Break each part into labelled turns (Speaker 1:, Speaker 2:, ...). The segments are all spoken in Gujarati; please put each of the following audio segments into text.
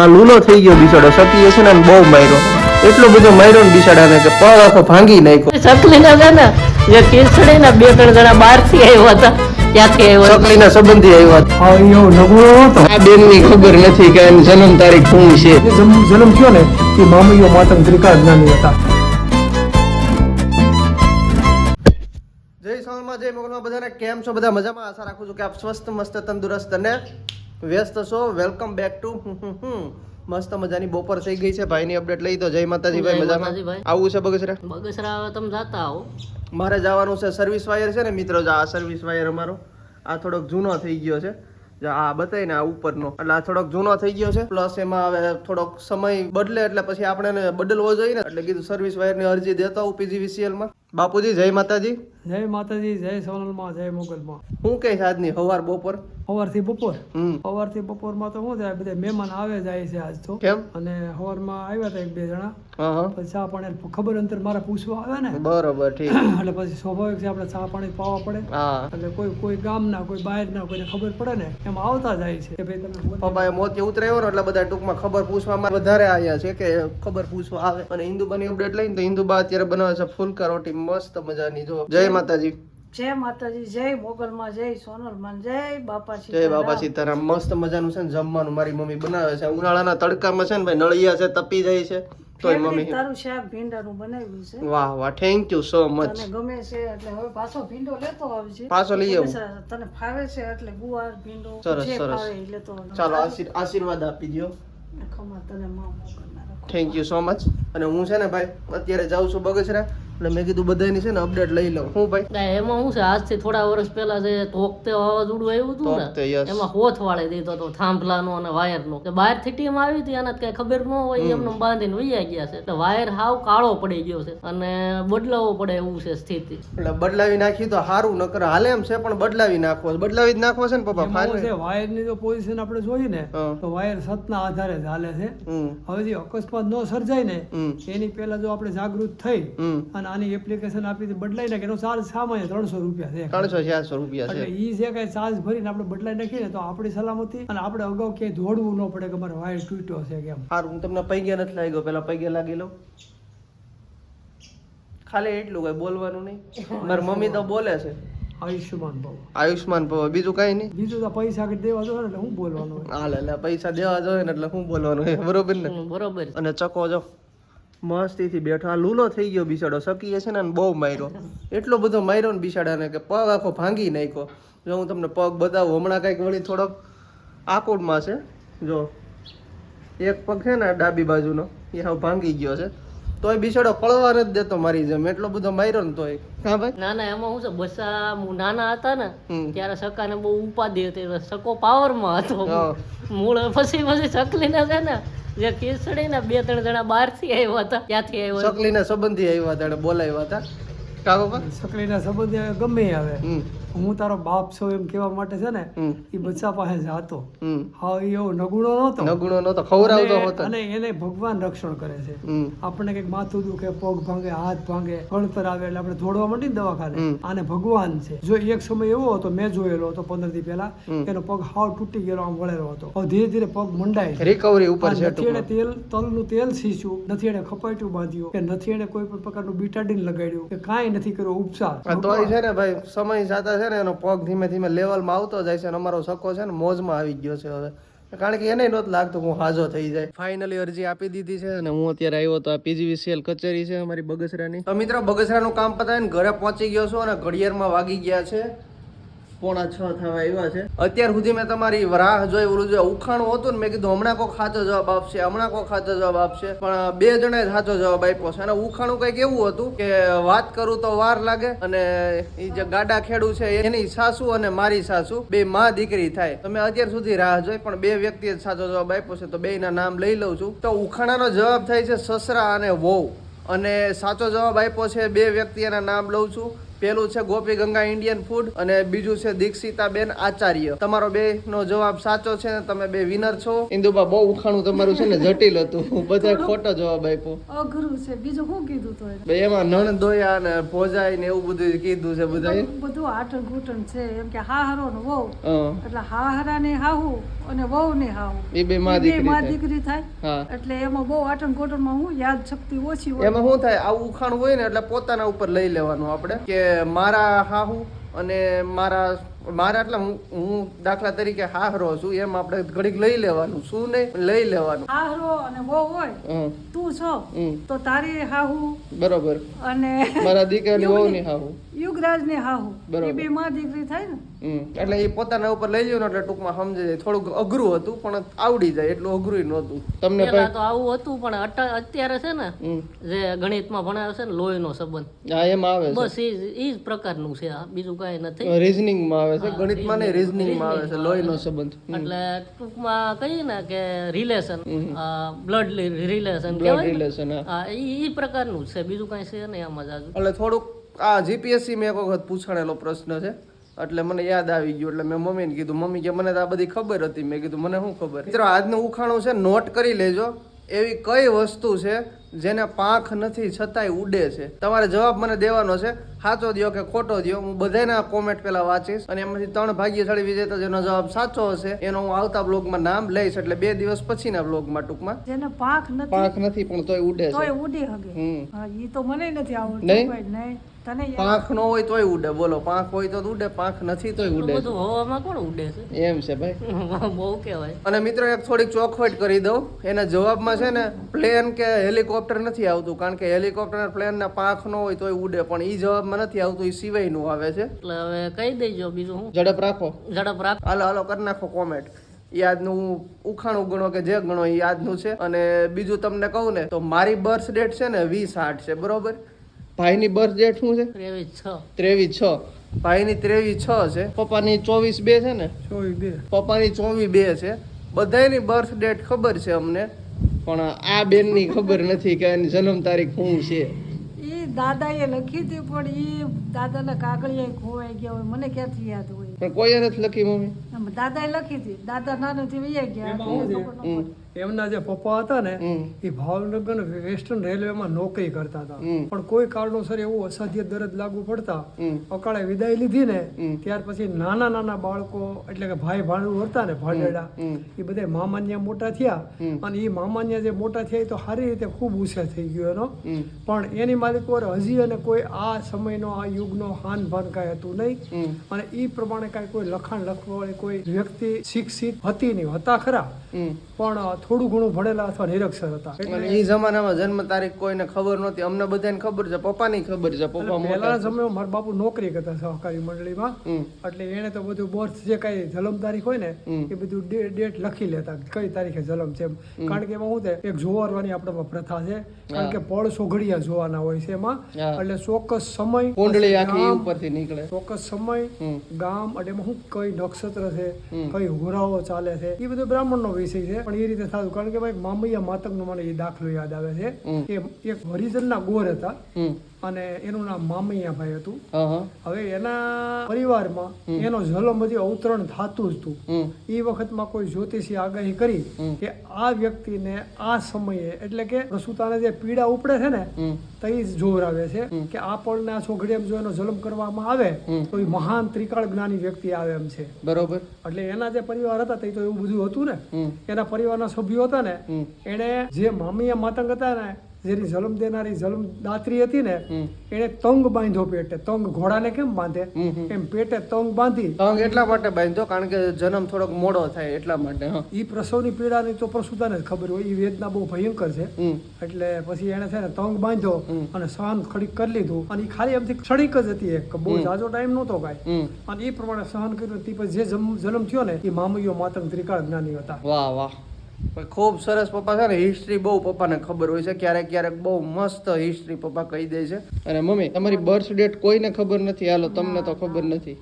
Speaker 1: આ લૂલો થઈ ગયો બિસાડો. સતીએ છે ને બહુ માર્યો. એટલો બધો માર્યો ને બિસાડાને કે પગ આખો ભાંગી નાખ્યો.
Speaker 2: સકલીના છે ને જે કેસડી ને બે ત્રણ જણા બહારથી આવ્યા હતા ક્યાંથી આવ્યા
Speaker 1: સકલીના સંબંધી આવ્યા હતા.
Speaker 3: હા નબળો હતો.
Speaker 1: આ બેનની ખબર નથી કે એની જન્મ તારીખ શું છે.
Speaker 3: જન્મ જન્મ થયો ને એ મામૈયો માતમ ત્રિકા જ્ઞાની હતા.
Speaker 1: જય સોનલમાં જય મોગલમાં બધાને. કેમ છો? બધા મજામાં? આશા રાખું છું કે આપ સ્વસ્થ મસ્ત તંદુરસ્ત અને વ્યસ્ત છો? વેલકમ બેક ટુ મસ્ત મજાની બપોર થઈ ગઈ છે. ભાઈની અપડેટ લઈ તો જય માતાજી ભાઈ મજામાં?
Speaker 2: ભાઈ.
Speaker 1: આવું છે બગસરા?
Speaker 2: બગસરા હવે તમે જાતા આવો.
Speaker 1: મારે જવાનું છે સર્વિસ વાયર છે ને મિત્રો આ સર્વિસ વાયર અમારો. આ થોડોક જૂનો થઈ ગયો છે. આ બતાવી ને આ ઉપરનો. એટલે આ થોડોક જૂનો થઈ ગયો છે. પ્લસ એમાં હવે થોડોક સમય બદલે એટલે પછી આપણે એને બદલવો જોઈએ ને. એટલે કીધું સર્વિસ વાયરની અરજી દેતા હું પીજીવીસીએલમાં. બાપુજી જય માતાજી.
Speaker 3: જય માતાજી જય સોનલમાં જય મોગલમાં.
Speaker 1: હું કઈ આજની હવાર બપોર?
Speaker 3: સવારથી બપોર? સવારથી બપોરમાં તો શું થાય બધા મહેમાન આવે જાય છે આજ તો.
Speaker 1: કેમ?
Speaker 3: અને સવારમાં આવ્યા હતા એક બે જણા. પછી ચા પાણી ખબર અંતર મારે પૂછવા આવે ને?
Speaker 1: બરોબર ઠીક.
Speaker 3: એટલે પછી સ્વાભાવિક છે આપણે ચા પાણી પાવા પડે. એટલે કોઈ કોઈ ગામના કોઈ બહારના કોઈને ખબર પડે ને એમ આવતા જાય છે. કે ભાઈ તમે
Speaker 1: પપ્પા મોતી ઉતરાયો ને એટલે બધા ટૂંકમાં ખબર પૂછવામાં વધારે આવ્યા છે કે ખબર પૂછવા આવે. અને ઇન્દુબાની અપડેટ લઈને તો ઇન્દુબા અત્યારે બનાવે છે ફૂલકા રોટી મસ્ત મજાની જો. જય માતાજી.
Speaker 4: જય માતાજી જય મોગલમાં જય સોનલમાં જય બાપા
Speaker 1: જય બાપા સીતારામ. મસ્ત મજાનું છે ને જમવાનું મારી મમ્મી બનાવે છે. ઉનાળાના તડકામાં છે ને ભાઈ નળિયા છે તપી જાય છે. તોય મમ્મી
Speaker 4: તારું શાક ભીંડાનું બનાવ્યું છે.
Speaker 1: વાહ વાહ થેન્ક યુ સો મચ
Speaker 4: તને ગમે છે એટલે હવે પાછો ભીંડો લેતો આવજે
Speaker 1: પાછો લઈ આવું.
Speaker 4: તને ફાવે છે એટલે ગુવાર ભીંડો
Speaker 1: સરસ, સરસ.
Speaker 4: લેતો
Speaker 1: ચાલો આશીર્વાદ આપી દો
Speaker 4: ખમા તને માં
Speaker 1: થેન્ક યુ સો મચ અને હું છે ને ભાઈ અત્યારે જાઉં છું બગસરા એટલે મેં કીધું બધાની છે ને અપડેટ લઈ લઉં. હું ભાઈ?
Speaker 2: એમાં શું છે આજથી થોડા વર્ષ પહેલા જે તોકતે વાવાઝોડું આવ્યું હતું ને એમાં હોથ વાળી દીધો હતો થાંભલાનો અને વાયરનો. તો બહારથી ટીમ આવી હતી આને કઈ ખબર ન હોય એમને બાંધીને વૈયા ગયા છે. એટલે વાયર હાવ કાળો પડી ગયો છે અને બદલાવો પડે એવું છે સ્થિતિ.
Speaker 1: એટલે બદલાવી નાખી તો સારું નકર હાલે એમ છે પણ બદલાવી નાખવો બદલાવી જ નાખવો છે ને પપ્પા
Speaker 3: એમાં શું
Speaker 1: ફાઇનલ
Speaker 3: વાયરની જો પોઝિશન આપણે જોઈએ ને તો વાયર સતના આધારે જ હાલે છે.
Speaker 1: હમ.
Speaker 3: હવે જે અકસ્માત ન સર્જાય ને એની પહેલા જો આપણે જાગૃત થઈ અને આની એપ્લિકેશન આપી બદલાઈ નાખે એનો ચાર્જ સામાન્ય ત્રણસો રૂપિયા છે.
Speaker 1: ત્રણસો ચારસો રૂપિયા છે.
Speaker 3: ઈ જે કઈ ચાર્જ ભરીને આપણે બદલાઈ નાખીએ તો આપણી સલામતી અને આપણે અગાઉ ક્યાંય દોડવું ન પડે કે મારે વાયર તૂટ્યો છે કેમ
Speaker 1: સારું હું તમને પૈગે નથી લાગ્યો પેલા પૈગે લાગી લઉં. ખાલી એટલું કઈ બોલવાનું નહીં. મારી મમ્મી તો બોલે છે.
Speaker 3: આયુષ્યમાન ભવ.
Speaker 1: આયુષ્માન ભવ બીજું કઈ નહીં.
Speaker 3: બીજું તો પૈસા કે દેવા જોઈએ એટલે હું બોલવાનું
Speaker 1: હાલે એટલે પૈસા દેવા જોઈએ એટલે હું બોલવાનું બરોબર ને?
Speaker 2: બરોબર.
Speaker 1: અને ચકો જો. મસ્તીથી બેઠો. આ લૂલો થઈ ગયો બિસાડો સકીએ છે ને બહુ માર્યો. એટલો બધો માર્યો ને બિસાડાને કે પગ આખો ભાંગી નાખ્યો. જો હું તમને પગ બતાવું હમણાં કંઈક વળી થોડોક આકોડમાં છે. જો એક પગ છે ને ડાબી બાજુનો એ હવે ભાંગી ગયો છે. તોય બિસાડો પળવા નથી દેતો મારી જેમ. એટલો બધો માર્યો ને તોય. હા ભાઈ?
Speaker 2: ના ના એમાં શું છે બસા હું નાના હતા ને. ત્યારે સકાને બહુ ઉપાધિ હતી. સકો પાવરમાં હતો. મૂળ પછી પછી સકલીને છે ને જે કેસડી ને બે ત્રણ જણા બહારથી આવ્યા હતા ક્યાંથી આવ્યા
Speaker 1: સકલીના સંબંધી આવ્યા હતા બોલાવ્યા હતા. કાકો બાપા
Speaker 3: સકલીના સંબંધી ગમે એ આવે.
Speaker 1: હમ.
Speaker 3: હું તારો બાપ છો એમ કેવા માટે છે ને એ બચ્ચા પાસે જાતો. હા એવો નગુણો નહોતો.
Speaker 1: નગુણો નતો
Speaker 3: ખવરાવતો
Speaker 1: હતો.
Speaker 3: અને એને ભગવાન રક્ષણ કરે છે. આપણને કંઈક માથું દુખે પગ ભાંગે હાથ ભાંગે ગળતર આવે એટલે આપણે ધોડવા માંડી દવાખાને. આને ભગવાન છે. જો એક સમય એવો હતો મેં જોયેલો હતો પંદરથી પહેલા એનો પગ હાવ તૂટી ગયેલો આમ વળેલો હતો. હવે ધીરે ધીરે પગ મંડાય
Speaker 1: રિકવરી ઉપર છે
Speaker 3: નથી એને
Speaker 1: તેલ
Speaker 3: તેલ તલનું તેલ સીંચ્યું નથી એને ખપાટ્યું બાંધ્યું કે નથી એને કોઈ પણ પ્રકારનું બીટાડીન લગાડ્યું કે કાંઈ નથી કર્યો ઉપચાર.
Speaker 1: તો છે ને ભાઈ સમય જાતા છે ને એનો પગ ધીમે ધીમે લેવલમાં આવતો જાય છે અને અમારો સકો છે ને મોજમાં આવી ગયો છે હવે. કારણ કે એને નહોતું લાગતું હું હાજો થઈ જાય. ફાઇનલી અરજી આપી દીધી છે અને હું અત્યારે આવ્યો તો આ પીજીવીસીએલ કચેરી છે અમારી બગસરાની. તો મિત્રો બગસરાનું કામ પતાવીને ઘરે પહોંચી ગયો છું અને ઘડિયાળમાં વાગી ગયા છે. પોણા છ થવા આવ્યા છે. અત્યાર સુધી મેં તમારી રાહ જોઈ, ઓલું જે ઉખાણું હતું ને, મેં કીધું હમણાં કોઈ સાચો જવાબ આપશે, હમણાં કોઈ સાચો જવાબ આપશે, પણ બે જણાએ સાચો જવાબ આપ્યો છે. અને ઉખાણું કંઈક એવું હતું કે વાત કરું તો વાર લાગે, અને એ જે ગાડા ખેડું છે, એની સાસુ અને મારી સાસુ, બે માં દીકરી થાય. તો મેં અત્યાર સુધી રાહ જોઈ, પણ બે વ્યક્તિએ સાચો જવાબ આપ્યો છે, તો બેયના નામ લઈ લઉં છું. તો ઉખાણાનો જવાબ થાય છે સસરા અને વહુ. અને સાચો જવાબ આપ્યો છે, બે વ્યક્તિ એના નામ લઉં છું. પેલું છે ગોપી ગંગા ઇન્ડિયન ફૂડ અને બીજું છે દીક્ષિતાબેન આચાર્ય. તમારો બે નો જવાબ સાચો છે ને તમે બે વિનર છો. ઇન્દુબા બહુ ઉખાણું તમારું છે ને જટિલ હતું. બધા ખોટો જવાબ આપ્યો.
Speaker 4: અઘરું છે. બીજું શું કીધું તો
Speaker 1: બે એમાં નણ દોયા ને ભોજાઈ ને એવું બધું કીધું છે બધા
Speaker 4: બધું આટણ ઘૂંટણ છે. એમ કે હા હરો ને વહુ. એટલે હા. હરા ને હાહુ. અને વહુ ને હાવ.
Speaker 1: એ બે માં દીકરી
Speaker 4: માં
Speaker 1: થાય.
Speaker 4: દીકરી થાય. એટલે એમાં બહુ આટન કોટનમાં હું યાદ શક્તિ ઓછી હોય.
Speaker 1: એમાં શું થાય? આવું ઉખાણ હોય ને એટલે પોતાના ઉપર લઈ લેવાનું આપણે. કે મારા હાહુ અને મારા મારા એટલે હું હું દાખલા તરીકે હાહરો છું એમ આપણે ઘડીક લઈ લેવાનું. શું નહીં લઈ લેવાનું.
Speaker 4: હાહરો અને બહુ હોય તું છો તો તારી હાહુ
Speaker 1: બરોબર.
Speaker 4: અને
Speaker 1: મારા દીકરાની વહુ ની હાહુ.
Speaker 4: યુગરાજની હાહુ.
Speaker 1: બરોબર.
Speaker 4: બે માં દીકરી થાય ને?
Speaker 1: એટલે એ પોતાના ઉપર લઈ લ્યો ને એટલે ટૂંકમાં સમજી જાય. થોડુંક અઘરું હતું પણ આવડી જાય. એટલું અઘરું નહોતું. તમને
Speaker 2: પેલા તો આવું હતું પણ અત્યારે છે ને જે ગણિતમાં ભણાવે છે ને લોહીનો સંબંધ.
Speaker 1: હા એમ આવે
Speaker 2: બસ એ જ પ્રકારનું છે આ. બીજું કાંઈ નથી.
Speaker 1: રીઝનિંગમાં આવે છે ગણિતમાં નહીં રીઝનિંગમાં આવે છે લોહીનો સંબંધ.
Speaker 2: એટલે ટૂંકમાં કહીએ ને કે relation blood relation
Speaker 1: blood relation
Speaker 2: એ પ્રકારનું છે બીજું કાંઈ છે નહીં આમાં જાજુ.
Speaker 1: એટલે થોડુંક આ જીપીએસસી મેં એક વખત પૂછાણેલો પ્રશ્ન છે એટલે મને યાદ આવી ગયું એટલે મેં મમ્મીને કીધું મમ્મી કે મને તો આ બધી ખબર હતી. મેં કીધું મને શું ખબર? મિત્રો આજનું ઉખાણું છે નોટ કરી લેજો એવી કઈ વસ્તુ છે જેને પાંખ નથી છતાંય ઉડે છે. તમારે જવાબ મને દેવાનો છે. સાચો દ્યો કે ખોટો દ્યો? હું બધાના કોમેન્ટ પેલા વાંચીશ અને એમાંથી ત્રણ ભાગ્યશાળી વિજેતા જેનો જવાબ સાચો હશે એનો હું આવતા બ્લોગમાં નામ લઈશ એટલે બે દિવસ પછીના બ્લોગમાં ટૂંકમાં.
Speaker 4: જેને પાંખ નથી
Speaker 1: પાંખ નથી પણ તોય ઉડે છે.
Speaker 4: તોય ઉડી હગે.
Speaker 1: હમ.
Speaker 4: હા ઈ તો મને નથી આવડતું
Speaker 1: નહીં? પાંખ નો હોય તોય ઉડે બોલો પાંખ હોય તો ઉડે પાંખ નથી તોય ઉડે.
Speaker 2: બધું હવામાં કોણ ઉડે છે?
Speaker 1: એમ છે ભાઈ.
Speaker 2: બહુ કહેવાય.
Speaker 1: અને મિત્રો એક થોડીક ચોખવટ કરી દઉં. એના જવાબમાં છે ને પ્લેન કે હેલિકોપ્ટર નથી આવતું કારણ કે હેલિકોપ્ટર પ્લેન પ્લેનના પાંખ ન હોય તોય ઉડે પણ એ જવાબમાં નથી આવતું એ સિવાયનું આવે છે.
Speaker 2: એટલે હવે કહી દેજો બીજું હું.
Speaker 1: ઝડપ રાખો.
Speaker 2: ઝડપ રાખો.
Speaker 1: હાલો હાલો કરી નાખો કોમેન્ટ યાદનું ઉખાણું ગણો કે જે ગણો એ યાદનું છે. અને બીજું તમને કહું ને તો મારી બર્થ ડેટ છે ને વીસ આઠ છે બરોબર? ભાઈની બર્થ ડેટ શું છે?
Speaker 2: ત્રેવીસ છ.
Speaker 1: ત્રેવીસ છ. ભાઈની ત્રેવીસ છ છે. પપ્પાની ચોવીસ બે છે ને?
Speaker 3: ચોવીસ બે.
Speaker 1: પપ્પાની ચોવીસ બે છે. બધાયની બર્થ ડેટ ખબર છે અમને પણ આ બેનની ખબર નથી કે એની જન્મ તારીખ શું છે.
Speaker 4: એ દાદાએ લખી હતી પણ એ દાદાના કાગળિયા ખોવાઈ ગયા હોય મને ક્યાંથી યાદ હોય?
Speaker 1: પણ કોઈએ નથી લખી મમ્મી?
Speaker 4: દાદાએ લખી હતી. દાદા નાનેથી વૈયા ગયા.
Speaker 3: એમના જે પપ્પા હતા ને એ ભાવનગર વેસ્ટર્ન રેલવેમાં નોકરી કરતા હતા. પણ કોઈ કારણોસર એવું અસાધ્ય દરદ લાગુ પડતા અકાળે વિદાય લીધી ને ત્યાર પછી નાના નાના બાળકો એટલે કે ભાઈ ભાણું હતા ને ભાંડેડા એ બધા મામાન્ય મોટા થયા. અને એ મામાન્ય જે મોટા થયા એ તો સારી રીતે ખૂબ ઉછેર થઈ ગયો એનો. પણ એની માલિકો હજી અને કોઈ આ સમયનો આ યુગનો હાન ભાન કાંઈ હતું નહીં. અને એ પ્રમાણે કાંઈ કોઈ લખાણ લખવાવાળી કોઈ વ્યક્તિ શિક્ષિત હતી નહીં હતા ખરા. પણ થોડું ઘણું ભણેલા અથવા નિરક્ષર હતા.
Speaker 1: અને એ જમાનામાં જન્મ તારીખ કોઈને ખબર નહોતી. અમને બધાને ખબર છે. પપ્પાની ખબર છે. પપ્પા મોટા
Speaker 3: પહેલાના મારા બાપુ નોકરી કરતા સહકારી મંડળીમાં. એટલે એને તો બધું બર્થ જે કઈ જન્મ તારીખ હોય ને એ બધું ડેટ લખી લેતા કઈ તારીખે જન્મ છે કારણ કે એમાં શું છે? એક જોવારવાની આપણામાં પ્રથા છે. કારણ કે પળ સોઘડિયા જોવાના હોય છે એમાં. એટલે ચોક્કસ સમય
Speaker 1: કુંડળી આખી ઉપરથી નીકળે.
Speaker 3: ચોક્કસ સમય ગામ અને એમાં શું કઈ નક્ષત્ર છે કઈ હોરાઓ ચાલે છે એ બધું બ્રાહ્મણનો વિષય છે. પણ એ રીતે થતું કારણ કે ભાઈ મામૈયા માતંગનો મને એ દાખલો યાદ આવે છે. કે એક હરિજનના ગોર હતા. અને એનું નામ મામૈયા ભાઈ હતું. હવે એના પરિવારમાં એનો જલમ બધી અવતરણ થતું જ હતું. એ વખતમાં કોઈ જ્યોતિષી આગાહી કરી કે આ વ્યક્તિને આ સમયે એટલે કે પ્રસુતાને જે પીડા ઉપડે છે ને તો એ જોવરાવે જોર આવે છે કે આ પળને આ છોકરીએમ જો એનો જન્મ કરવામાં આવે તો એ મહાન ત્રિકાળ જ્ઞાની વ્યક્તિ આવે એમ છે.
Speaker 1: બરોબર.
Speaker 3: એટલે એના જે પરિવાર હતા તે તો એવું બધું હતું ને. એના પરિવારના સભ્યો હતા ને એને જે મામિયા માતંગ હતા ને જેની જલમ દેનારી જલમ દાત્રી હતી ને એને તંગ બાંધ્યો પેટે. તંગ ઘોડાને કેમ બાંધે. એમ પેટે તંગ બાંધી.
Speaker 1: તંગ એટલા માટે બાંધ્યો કારણ કે જન્મ થોડોક મોડો થાય એટલા માટે
Speaker 3: એ પ્રસવની પીડાની તો પ્રસુતાને જ ખબર હોય. એ વેદના બહુ ભયંકર છે. એટલે પછી એને છે ને તંગ બાંધ્યો અને સહન ખડીક કરી લીધું. અને એ ખાલી એમથી ક્ષણિક જ હતી એક. બહુ જાજો ટાઈમ નહોતો કાંઈ. અને એ પ્રમાણે સહન કર્યું. તે પછી જે જન્મ થયો ને એ મામૈયો માતંગ ત્રિકાળ જ્ઞાની હતા.
Speaker 1: વાહ વાહ. પણ ખૂબ સરસ પપ્પા છે ને હિસ્ટ્રી બહુ પપ્પાને ખબર હોય છે. ક્યારેક ક્યારેક બહુ મસ્ત હિસ્ટ્રી પપ્પા કહી દે છે. અને મમ્મી તમારી બર્થ ડેટ કોઈને ખબર નથી? હાલો તમને તો ખબર નથી.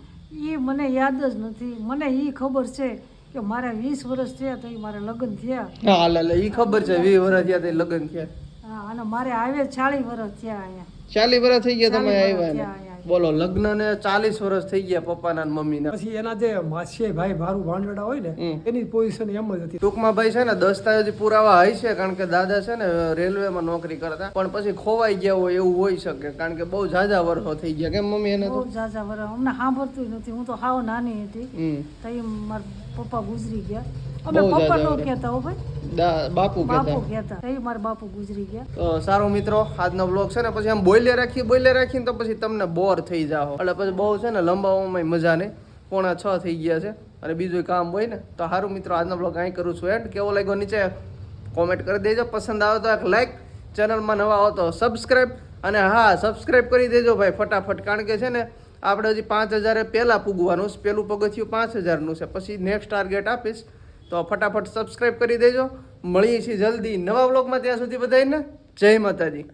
Speaker 4: એ મને યાદ જ નથી. મને ઈ ખબર છે કે મારે વીસ વર્ષ થયા તો મારે લગ્ન થયા.
Speaker 1: હા હાલ હાલ ઈ ખબર છે. વીસ વર્ષ થયા તે લગ્ન થયા.
Speaker 4: હા, અને મારે આવે ચાલીસ વર્ષ થયા અહીંયા.
Speaker 1: ચાલીસ વર્ષ થઈ ગયા તમે આવ્યા બોલો લગ્ન ને ચાલીસ વર્ષ થઈ ગયા પપ્પાના ને મમ્મીના.
Speaker 3: પછી એના જે માસી ભાઈ ભારું ભાંડડા હોય ને એની પોઝિશન એમ જ હતી.
Speaker 1: ટૂંકમાં ભાઈ છે ને દસ્તાવેજી પુરાવા હોય છે કારણ કે દાદા છે ને રેલવેમાં નોકરી કરતા. પણ પછી ખોવાઈ ગયા હોય એવું હોઈ શકે કારણ કે બહુ ઝાઝા વર્ષો થઈ ગયા. કેમ મમ્મી એને
Speaker 4: બહુ ઝાઝા વર્ષ અમને સાંભળતું નથી. હું તો હાવ નાની હતી. તઈ મારા પપ્પા ગુજરી ગયા. અમે પપ્પા નો કહેતા હો ભાઈ.
Speaker 1: બાપુ
Speaker 4: બાપુ
Speaker 1: કહેતા.
Speaker 4: કહેતા. એ મારા બાપુ ગુજરી ગયા.
Speaker 1: તો સારો મિત્રો આજનો બ્લોગ છે ને પછી આમ બોલે રાખી બોલે રાખીને તો પછી તમને બોર થઈ જાઓ. એટલે પછી બહુ છે ને લંબાવવામાં મજા નહીં. પોણા છ થઈ ગયા છે. અને બીજું કામ હોય ને તો સારું મિત્રો આજનો બ્લોગ અહીં કરું છું. એન્ડ કેવો લાગ્યો નીચે કોમેન્ટ કરી દેજો. પસંદ આવે તો એક લાઈક ચેનલમાં નવા હો તો સબસ્ક્રાઈબ અને હા સબસ્ક્રાઈબ કરી દેજો ભાઈ ફટાફટ. કારણ કે છે ને આપણે હજી પાંચ હજારે પહેલાં પૂગવાનું પેલું પગથિયું પાંચ હજારનું છે. પછી નેક્સ્ટ ટાર્ગેટ આપીશ. તો ફટાફટ સબસ્ક્રાઈબ કરી દેજો. મળીએ છીએ જલ્દી નવા બ્લોગમાં ત્યાં સુધી બધાને જય માતાજી.